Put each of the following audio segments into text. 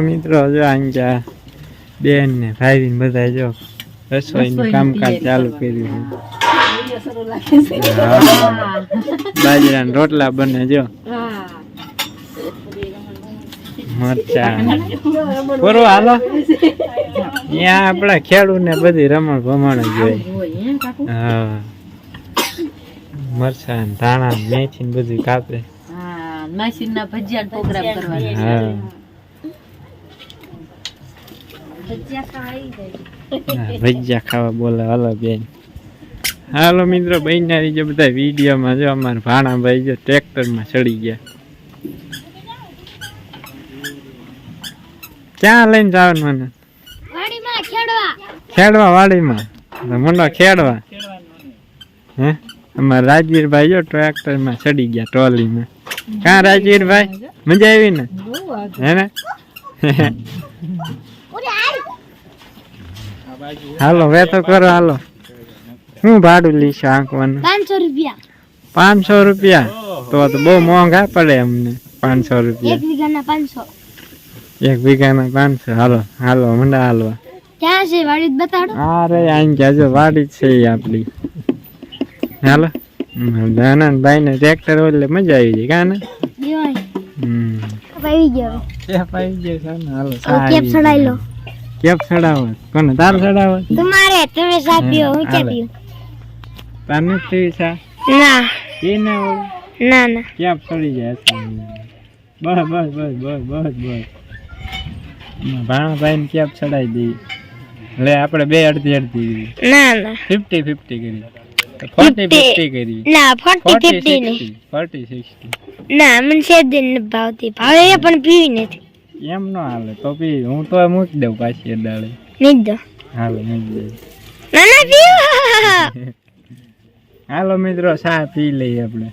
મિત્રો જો અહીંયા બેન ને ભાઈ ને બધા જો રસોઈનું નું કામકાજ ચાલુ કર્યું છે. બાજરાના રોટલા બને જો. મરચા. પૂરો હાલો. ત્યાં આપણા ખેડૂત ને બધી રમણ ભમણ જ હોય. હે. મરચા ધાણા મેથી ને બધું કાપે. હા માસીના ભજીયા પ્રોગ્રામ કરવાનો. ભજીયા ખાવા બોલે હાલો બેન. હાલો મિત્રો બહેનારી જો બધા વિડીયોમાં જો અમારા ભાણા ભાઈ જો ટ્રેક્ટરમાં ચડી ગયા. ક્યાં લઈને જવાનું મને? ખેડવા. ખેડવા વાડીમાં? મંડો ખેડવા. હે? અમારા રાજવીરભાઈ જો ટ્રેક્ટરમાં ચડી ગયા ટ્રોલીમાં. ક્યાં રાજવીરભાઈ? મજા આવી ને? હે ને? હાલો વેતો કરો હાલો. શું ભાડું લીશો આંકવાનું? પાંચસો રૂપિયા. પાંચસો રૂપિયા? તો તો બહુ મોંઘા પડે અમને પાંચસો એક વીઘાના પાંચસો. એક વીઘાના પાંચસો? હાલો હાલો મંડા હાલવા. ક્યાં છે? વાડી બતાડો. અરે આઈ જાજો વાડી જ છે આપડી. હાલો. નાના ભાઈ ને ટ્રેક્ટર હોય એટલે મજા આવી જાય કાને હમ. આવી ગયો કેપ આવી ગયો હાલો કેપ ચડાઈ લો. કેપ ચડાવો કોને તાર ચડાવો તમારે તમે ચા હું ચા હાલે. પીઉં. તાર સા ના. એ ના હોય? ના ના. કેપ ચડી જાય. બસ બસ બસ બસ બસ બસ. ભાણાભાઈ ને કેપ ચડાવી દઈ એટલે આપણે બે અડધી અડધી. ના ના. ફિફ્ટી ફિફ્ટી કરી. Forty fifty. કરી. ના ફોર્ટી ફિફ્ટી નહીં. Forty sixty. ના મને સેજ દિન ભાવતી. ભાવે પણ પીવી નથી. એમ ન હાલે તો પી હું તો મૂકી દઉં પાછી દાડે. નહીં દો. હાલો મૂકી દઉં ના ના પીવો. હાલો મિત્રો ચા પી લઈએ આપણે.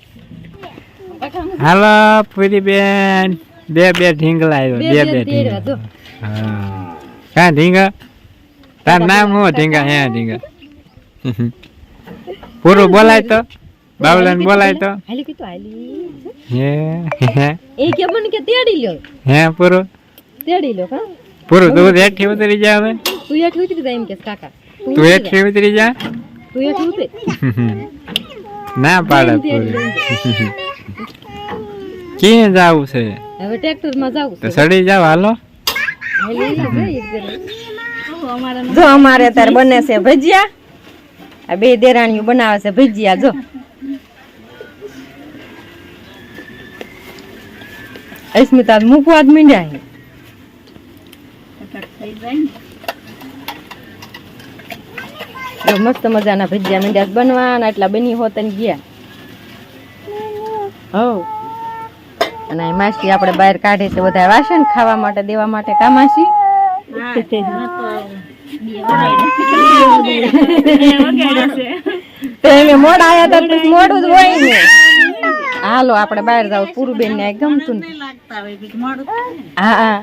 હાલો પૂરી બેન બે બે ઢીંગલા આવ્યો બે બે. ઢીંગલા. હા. કાં ઢીંગા તાર નામ હું ઢીંગા હે ઢીંગા પૂરું બોલાય તો. બાવલાને બોલાય તો. હાલી કીધું હાલી હે હે. એ કે મને કે તેડી લ્યો. હે પૂરો? તેડી લ્યો કા પૂરું તું હેઠી ઉતરી જા હવે. તું હેઠી ઉતરી જા એમ કે કાકા. તું તું હેઠી ઉતરી જા. તું હેઠી ઉતરી. ના પાડે પૂરી ક્યાં જાવું છે? હવે ટ્રેક્ટરમાં જાવું તો સડી જાવ હાલો. જો અમારે અત્યારે બને છે ભજીયા. આ બે દેરાણીઓ બનાવે છે ભજીયા જો. અસ્મિતા મૂકવા જ મીંડ્યા છે મસ્ત મજાના ભજીયા મીંડ્યા બનવાના એટલા બની હોત ને ગયા. હો અને માસી આપણે બહાર કાઢે છે બધા વાસણ ખાવા માટે દેવા માટે કા માસી? મોડા આયા હતા તો મોડું જ હોય ને. હાલો આપણે બહાર જાવ પૂરું બેન ને ગમતું હા હા.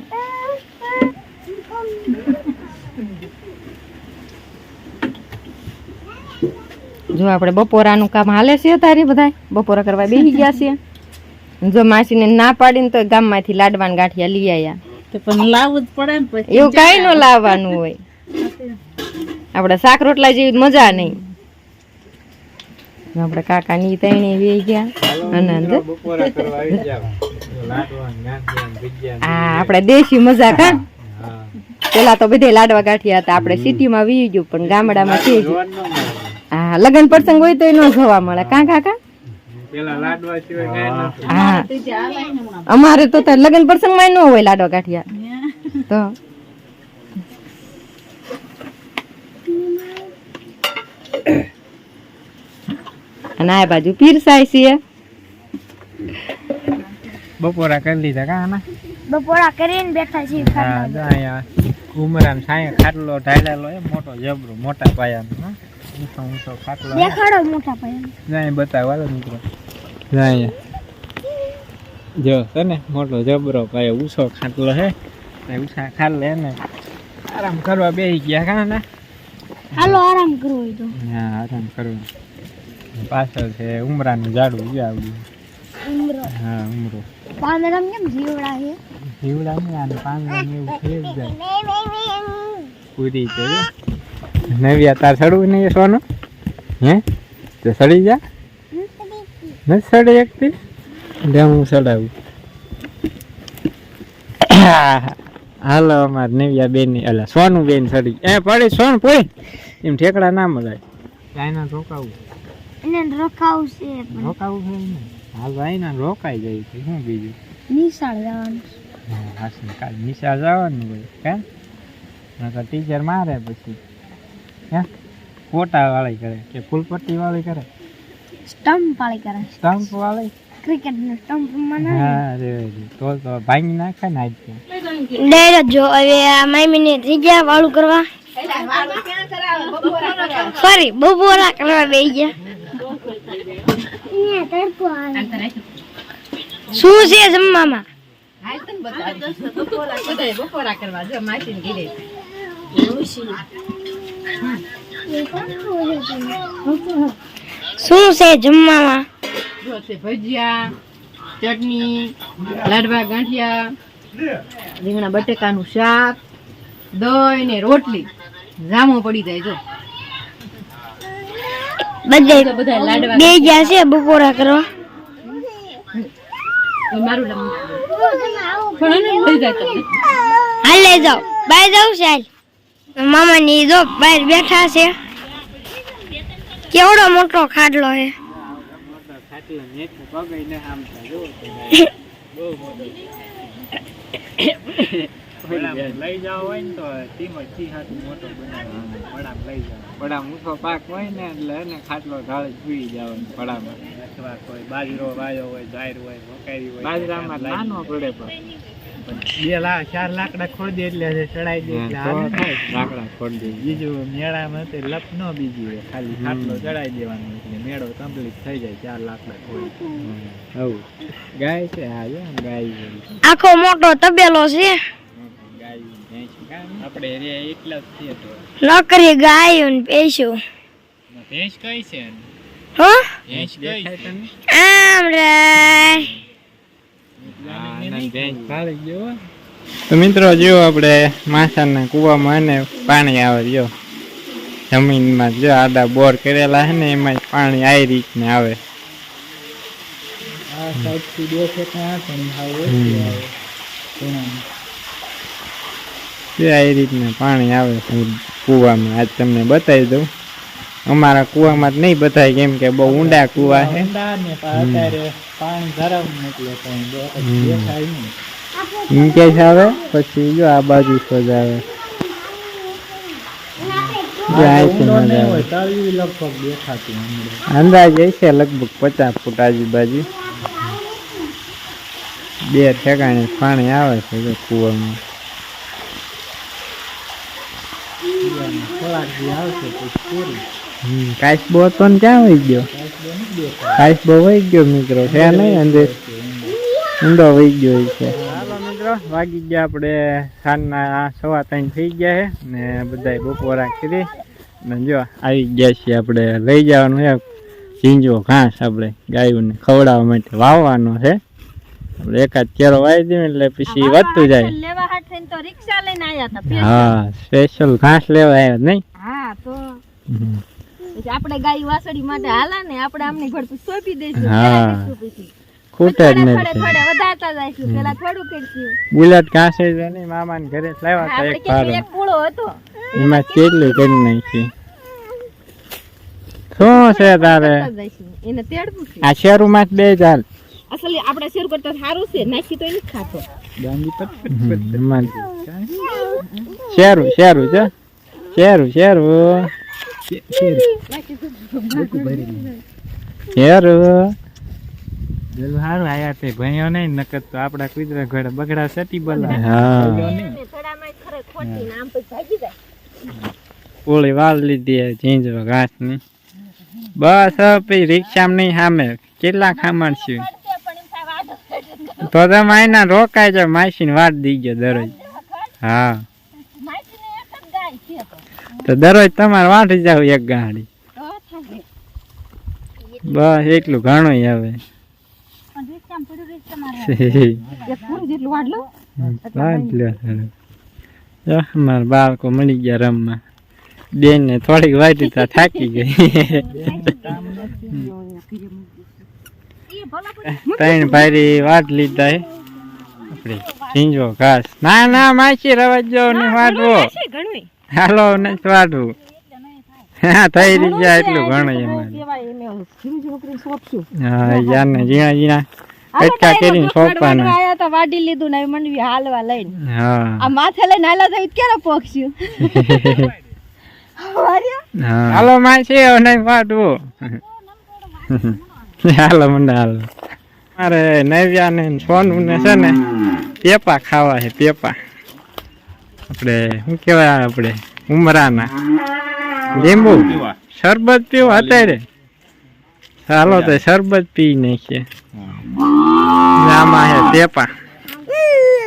જો આપણે બપોરાનું કામ હાલે છે તારી બધા બપોરા કરવા બેસી ગયા છે. જો માસીને ના પાડીને તો ગામમાંથી લાડવાન ગાંઠિયા લઈ પણ લાવવું જ પડે એવું કઈ નો લાવવાનું હોય. આપણે શાક રોટલા જેવી મજા નહીં. આપણે કાકા ની તઈને વે ગયા. અને હા બપોરા કરવા આવી જાવ લાડવા ગાંઠિયા ભજીયા આ આપણે દેશી મજા કા પેલા તો બધે લાડવા ગાંઠિયા હતા. આપણે સિટીમાં વી ગયું પણ ગામડામાં છે. હા લગ્ન પ્રસંગ હોય તો ન જોવા મળે. કા કાકા હા. અમારે તો લગ્ન પ્રસંગમાં ન હોય લાડવા ગાંઠિયા. તો અને આ બાજુ પીરસાય છે બપોરા કરી લીધા કા આના? બપોરા કરીને બેઠા છીએ હા જો અહીંયા કુમરામ સાંય ખાટલો ઢાળેલો એ મોટો જબરો મોટા પાયાનો હા? ઊંચો ઊંચો ખાટલો. દેખાડો મોટા પાયાનો. જાય બતાવો હાલો મિત્રો. જાય જો છે ને મોટો જબરો પાયો ઊંચો ખાટલો હે ને ઊંચા ખાટલે ને આરામ કરવા બેસી ગયા કા ના હાલો આરામ કરવો હોય તો. હા આરામ કરવા. પાછળ છે ઉમરાનું ઝાડું જો આવડ્યું ઉમરો. હા ઉમરો. પાંદડા કેમ જીવડા છે? જીવડા ને આને પાંદડા ને એવું થઈ જાય. પૂરી છે જો. તાર સડવું નહીં સોનું? હે? તો સડી જા. નથી સડી એકથી? લે હું સડાવું હાલો અમાર નવ્યા બેનની અલા સોનું બેન સડી એ પડી સોન પોઈ એમ ઠેકડા ના મળાય ચાઇના રોકાવું એને રોકાવું છે રોકાવું છે ને. હાલ ભાઈ ના રોકાઈ જાય છે. શું બીજું? નિશાળ જવાનું હા, કાલ નિશાળ જવાનું હોય. કે નકર ટીચર મારે પછી. હે? કોટા વાળી કરે કે ફૂલપટ્ટી વાળી કરે? સ્ટમ્પ વાળી કરે. સ્ટમ્પ વાળી ક્રિકેટનું સ્ટમ્પ મને હા રે રે. તો તો ભાંગી નાખે ને આજ તો. જો હવે આ મામી ગયા વાળું કરવા. ફરી બપોરા કરવા. બેસી ગયા. શું છે જમવામાં? બપોરા કરવા જો માસીને ઘીરે. શું છે જમવામાં? જો છે ભજીયા ચટણી લાડવા ગાંઠિયા રીંગણા બટેકાનું શાક દહીં ને રોટલી. જામો પડી જાય જો. બધે બે ગયા છે બપોરા કરવા. મારું હાલ લઈ જાઓ. બાય જાવ છે હાલ. મામા ની જો બહાર બેઠા છે. કેવડો મોટો ખાટલો છે. લઈ જાવ હોય ને તો ટીમરથી હાથ મોટો બનાવવાનો પડામ લઈ જાવ. પડામ ઊંચો પાક હોય ને એટલે એને ખાટલો ઢાળી સુઈ જવાનો પડામાં અથવા કોઈ બાજરો વાયો હોય જાહેર હોય મકાઈ હોય બાજરામાં નાનો પડે પણ. બે લાખ ચાર લાકડા ખોદી એટલે ચડાઈ દે એટલે લાકડા ખોદી બીજું મેળામાં તો લપ ન બીજી હોય ખાલી ખાટલો ચડાઈ દેવાનો એટલે મેળો કમ્પ્લીટ થઈ જાય ચાર લાકડા ખોદી. ગાય છે હા ગાય આખો મોટો તબેલો છે. આપણે રે એકલા જ છીએ તો. નોકરી ગાય ને પેશો. ભેંસ કઈ છે હો? ભેંસ કઈ આમ રે. તો મિત્રો જો આપણે માસાના કુવામાં ને પાણી આવે જો. જમીનમાં જો આડા બોર કરેલા છે ને એમાં પાણી આવી રીતને આવે. જો રીતના પાણી આવે છે કુવામાં. આજ તમને બતાવી દઉં. અમારા કુવામાં જ નહીં બતાય કેમ કે બહુ ઊંડા કુવા છે. નીચે આવે પછી જો આ બાજુ સજાવે જો આવે. અંદાજે છે લગભગ પચાસ ફૂટ આજુબાજુ. બે ઠેકાણે પાણી આવે છે જો કુવામાં હમ, કાચબો હતો ને ક્યાં વહી ગયો? કાચબો વહી ગયો મિત્રો છે નહીં અંદર ઊંડો વહી ગયો છે. મિત્રો વાગી ગયા આપણે સાંજના સવા ત્રણ થઈ ગયા છે ને બધા બપોરા કરી ને જો આવી ગયા છીએ આપણે લઈ જવાનું છે ઝીંજો ઘાસ આપણે ગાયોને ખવડાવવા માટે વાવવાનો છે. એકાદ કેરો વાવી દઉં એટલે પછી વધતું જાય. લેવા હાટ તો રિક્ષા લઈને આયા હતા હા સ્પેશિયલ ઘાસ લેવા આવ્યા નહીં? હા તો આપણે ગાય વાસળી માટે હાલા ને આપણે આમની ઘડ સોંપી દઈશું હા. પેલા કરીશું પછી. ખૂટે જ થોડે થોડે વધારતા જઈશું પેલા થોડું કરશું. બુલેટ ઘાસે છે નહીં મામાને ઘરે લાવ્યા હતા એક કે એક પૂળો હતો. એમાં કેટલી કરી નાખી? શું છે તારે. એને તેડવું આ શેરુમાં જ બે ચાલ અસલ આપણે શેર કરતા સારું છે નાખી તો નથી ખાતો. શેરું શેરું છે શેરું શેરું. શેરું. સારું આયા તે ભણ્યો નહીં નકર તો આપડા કુતરા ઘોડા બગડા સટી બલા. હા. વાળ લીધી ઝીંઝરો ઘાસની બસ પછી રિક્ષા નહીં સામે કેટલા ખામણશું તો તમે એના રોકાય છે માસીને વાટ દી ગયો દરરોજ. હા. તો દરરોજ તમારે વાટી જાવ એક ગાડી. બસ એટલું ઘણું. જો અમારા બાળકો મળી ગયા રમવા. બેન ને થોડીક વાટી થાકી ગઈ. ત્રણ ભાઈ વાટ લીધા આપણે ઝીંજો ઘાસ. ના ના માસી રવાજો ને વાટવો હાલો ને વાટવું હા થઈ રહી એટલું ઘણું એમાં. હા યાર ને ઝીણા ઝીણા કટકા કરીને સોંપવાના. આયા તા વાડી લીધું ને મંડવી હાલવા લઈને. હા. આ માથે લઈને હાલા થઈ ક્યારે પોખશું? હાલો માસી નહીં વાટવું હાલો મને હાલો. મારે નવ્યા ને સોનું ને છે ને, પેપા ખાવા છે, પેપા. આપણે, શું કહેવાય આપણે, ઉમરાના. લીંબુ, શરબત પીવો અત્યારે. ચાલો તો શરબત પી નાખીએ. આમાં છે પેપા.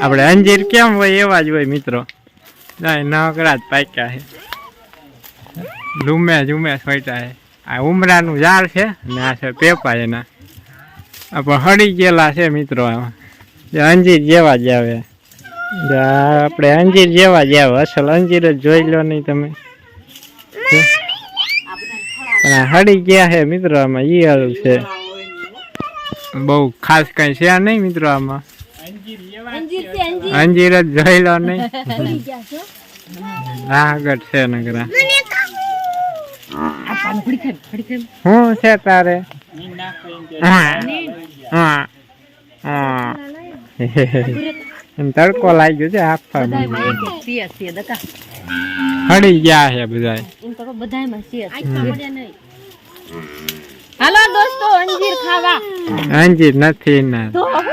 આપણે અંજીર કેમ હોય એવા જ હોય મિત્રો. નકરા જ પાક્યા છે. ઝુમે ઝૂમે સોઈટા છે. આ ઉમરાનું ઝાડ છે ને આ છે પેપા એના. આ પણ હળી ગયેલા છે મિત્રો. આમાં અંજીર જેવા જ આવે. આપણે અંજીર જેવા જ આવે. અસલ અંજીર જ જોઈ લો નહીં તમે. પણ આ હળી ગયા છે મિત્રો આમાં ઈ હાલું છે. બહુ ખાસ કઈ છે નહીં મિત્રો આમાં. અંજીર જ જોઈ લો નહીં. આગળ છે નગરા શું છે તારે? હા. હા. હા. એમ તડકો લાગ્યો છે સિયા હળી ગયા છે બધા એમ તો બધાયમાં સિયા હાલો દોસ્તો અંજીર ખાવા. અંજીર નથી ના. તો હું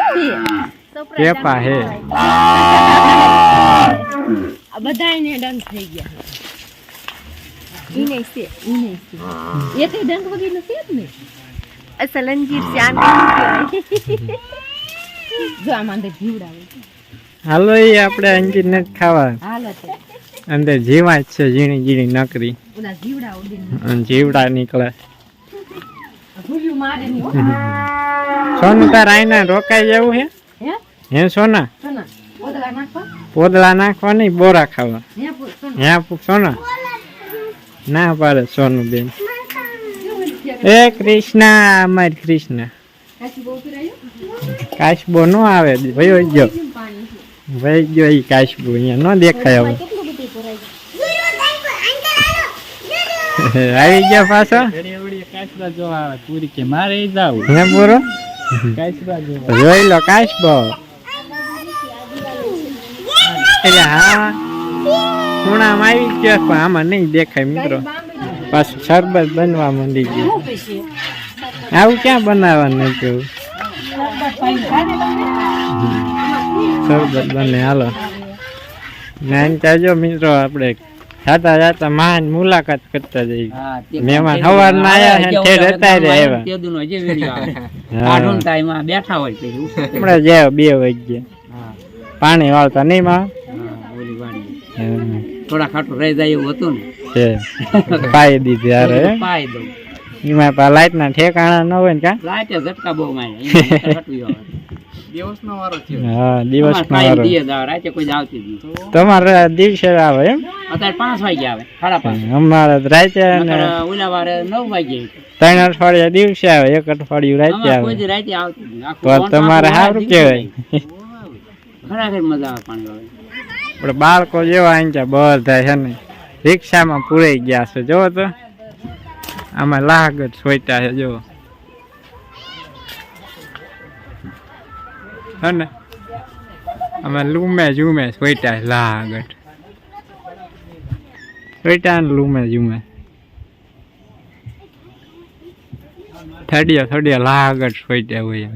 હે થઈ ગયા. ઈને છે ઈને છે એ તો ડંગ વગેરે છે જ ને છે આને જો આમાં અંદર જીવડાવે હાલો એ આપણે અંજીર નથી ખાવા હાલો અંદર જીવા જ છે ઝીણી ઝીણી નકરી ઓલા જીવડા ઉડીને અને જીવડા નીકળે. સોનું તાર આઈના રોકાઈ જવું હે હે સોના સોના ઓદલા નાખવા નહીં બોરા ખાવા હે પૂછ સોના હે પૂછ સોના ના પાડે સોનું બેન. એ કૃષ્ણ અમારી કૃષ્ણ. કાચબો નો આવે પાણી છે ભાઈ ગયો એ કાશબો અહીંયા ન દેખાય હવે. કેટલું બધું ભરાય આવી ગયા પાછો? કાશબા જોવા આવે પૂરી કે મારે જાવું હે. બોરો કાશબા જોવા જોઈ લો કાશબો એટલે હા ખૂણામાં આવી ગયો પણ આમાં નહીં દેખાય મિત્રો. પાછું શરબત બનવા માંડી ગયું. આવું ક્યાં બનાવવાનું કેવું? શરબત બને હાલો. નાન ચાજો મિત્રો આપણે જાતા જાતા મહાન મુલાકાત કરતા જઈએ. મહેમાન સવાર ના આયા છે ને અત્યારે આવ્યો. આવ્યા. તે દીનો હજી વેડિયો આવે. બેઠા હોય હમણાં જાય બે વાગ્યા. પાણી વાળતા નહીં માં? ઓલી વાડી. થોડા ખાટું રહી જાય એવું હતું ને. પાઈ દીધી હારે પાઈ દઉં. એમાં પા લાઈટ ના ઠેકાણા ન હોય ને કા? લાઈટ ઝટકા બહુ. તમારે દિવસે આવે એમ? અત્યારે પાંચ વાગે આવે. સાડા પાંચ. અમારે રાતે ઓલા વારે નવ વાગે ત્રણ અઠવાડિયા દિવસે આવે એક અઠવાડિયું રાતે આવે. રાતે આવતું તમારે સારું કહેવાય. ખરેખર મજા આવે પાણી આપણે બાળકો જેવા અહીંયા બધા છે ને રિક્ષામાં પૂરાઈ ગયા છે. જોવો તો, આમાં લાગત સોયતા છે જો હે ને? અમે લૂમે ઝૂમે સોઈટા છે લાગટ સોઈટા ને લૂમે ઝૂમે. થડિયા થડિયા લાગટ સોટ્યા હોય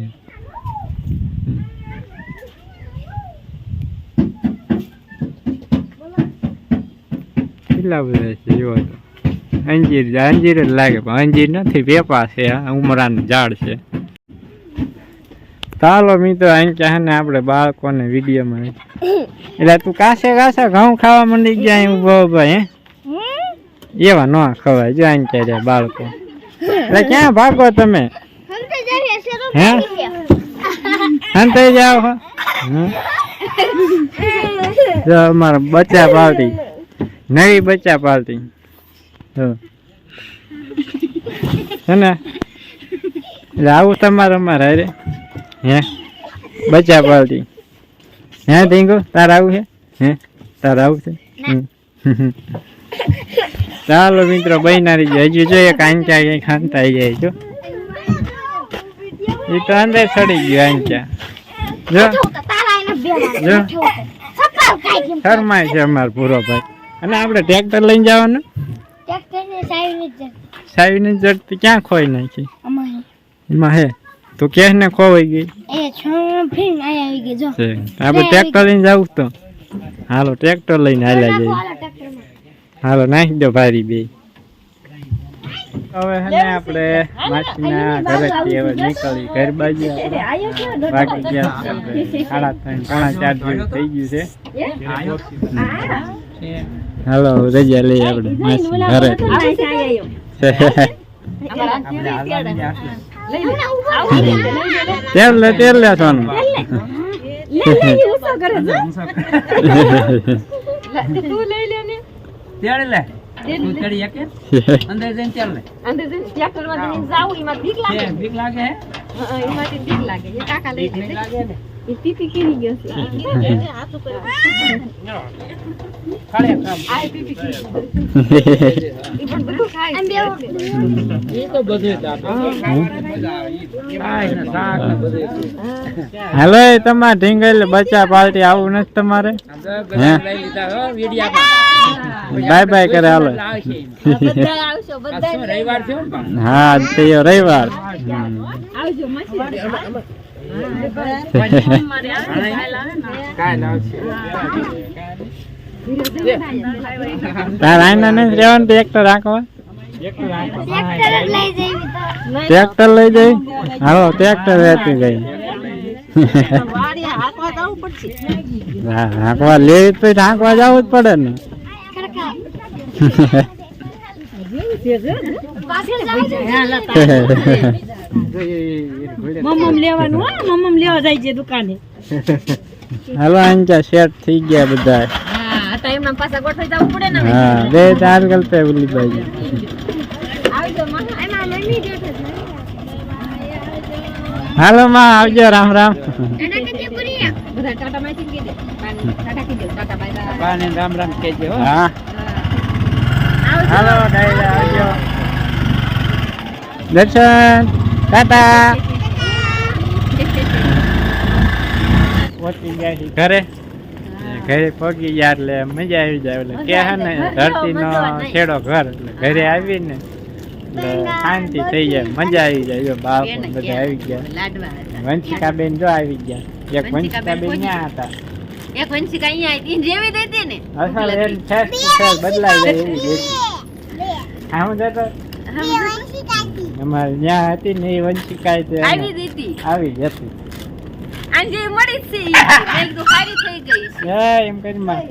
કેટલા બધા છે જુઓ તો. અંજીર અંજીર જ લાગે પણ અંજીર નથી પેપા છે ઉમરાનું ઝાડ છે. ચાલો મિત્રો અહીં છે ને આપણે બાળકોને વિડીયોમાં એટલે તું કાસે કાસે ઘઉં ખાવા માંડી ગયા અહીં ઊભો ઊભો હે? એવા ન ખવાય જો અહીં છે બાળકો. એટલે ક્યાં ભાગો તમે? હે? હંતાઈ જાઓ. જો અમારા બચ્ચા પાર્ટી નવી બચ્ચા પાલતી. હે. ને? એટલે આવું તમારે અમારે અરે હે? બચ્ચા પાલતી. હે ઢીંગુ તારે આવું છે? હે? તારે આવું છે. ચાલો મિત્રો બહેનારી જાય હજુ જોઈએ કાંચા કઈ ખાંતા જાય જો. એ તો અંદર સડી ગયો આંચા. જો. જો. શરમાય છે અમાર પૂરો ભાઈ. અને આપણે ટ્રેક્ટર લઈને જવાનું? સાવીને જડતી ક્યાં ખોઈ નાખી? એમાં હે તો કે ને ખોવાઈ ગઈ. આપણે ટ્રેક્ટર લઈને જવું તો. હાલો ટ્રેક્ટર લઈને હાલ્યા જઈએ. હાલો નાખી દો ભારી બે. હવે હે આપણે માછીના ઘરેથી હવે નીકળી ઘર બાજુ. વાગી ગયા સાડા ત્રણ પોણા ચાર જેવું થઈ ગયું છે. હાલો રજા લઈ આપણે. માસી ઘરે તેલ લે તેલ લે સોનું લે બીક લાગે. બીક લાગે હે? હા, એમાંથી બીક લાગે. એ કાકા લઈ એ પીપી કેરી ગયો છે ખાડે કામ આ પીપી કેરી એ પણ બધું ખાય છે. એ તો બધું હાલો એ તમારે ઢીંગલ બચ્ચા પાર્ટી આવું નથી તમારે હે? લઈ લીધા હો વિડિયા બાય બાય કરે હાલો આ રવિવાર હા તે રવિવાર આવજો ટ્રેક્ટર લઈ જઈ. હાલો ટ્રેક્ટર રહેતી ગઈ. ઢાંકવા હાંકવા લેવી તો હાંકવા જવું જ પડે ને. મમ્મમ લેવાનું હા મમ્મ લેવા જાય છે દુકાને. હાલો આંચા સેટ થઈ ગયા બધા. હા તો પાછા ગોઠવાઈ જવું પડે ને હા બે ચાર ઓલી બાજુ આવજો માં. હાલો માં આવજો રામ રામ. બધા ટાટા માસી કહી દે ટાટા કહી દે tata bye bye. Ram Ram કેજો હા. હાલો ડાયરા આવજો. દર્શન. ટાટા પહોંચી ગયા છીએ ઘરે? ઘરે પહોંચી ગયા એટલે મજા આવી જાય એટલે કે હે ને ધરતીનો છેડો ઘર એટલે ઘરે આવીને શાંતિ થઈ જાય મજા આવી જાય. જો બાળકો બધા આવી ગયા. વંશિકા બેન જો આવી ગયા. એક વંશિકા બેન ત્યાં હતા. એક વંશિકા અહીંયા આવી જેવી દેતી ને. અસલ એમ છે બદલાઈ જાય એવી દેતી. હા હું જતો. અમારે ત્યાં હતી ને એ વંશિકા તે આવી દીધી. આવી જ હતી. આને મળી જ છે એક તો સારી થઈ ગઈ છે. એ એમ કરી માં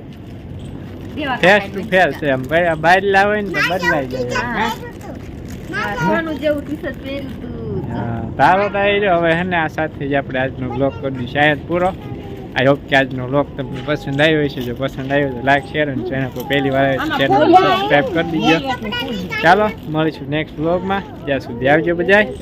ફેસ ટુ ફેસ એમ. ભાઈ બહાર લાવે ને તો બદલાઈ જાય. હા. જેવું ટી-શર્ટ પહેર્યું તું. હા તારો તો હવે હે ને આ સાથે જ આપણે આજનો બ્લોગ કરી શાયદ પૂરો. આઈ હોપ કે આજનો લોક તમને પસંદ આવ્યો હશે. જો પસંદ આવ્યો તો લાઈક શેર અને ચેનલ પર પહેલી વાર ચેનલ સબસ્ક્રાઈબ કરી દીજો. ચાલો મળીશું નેક્સ્ટ બ્લોગમાં ત્યાં સુધી આવજો બજાય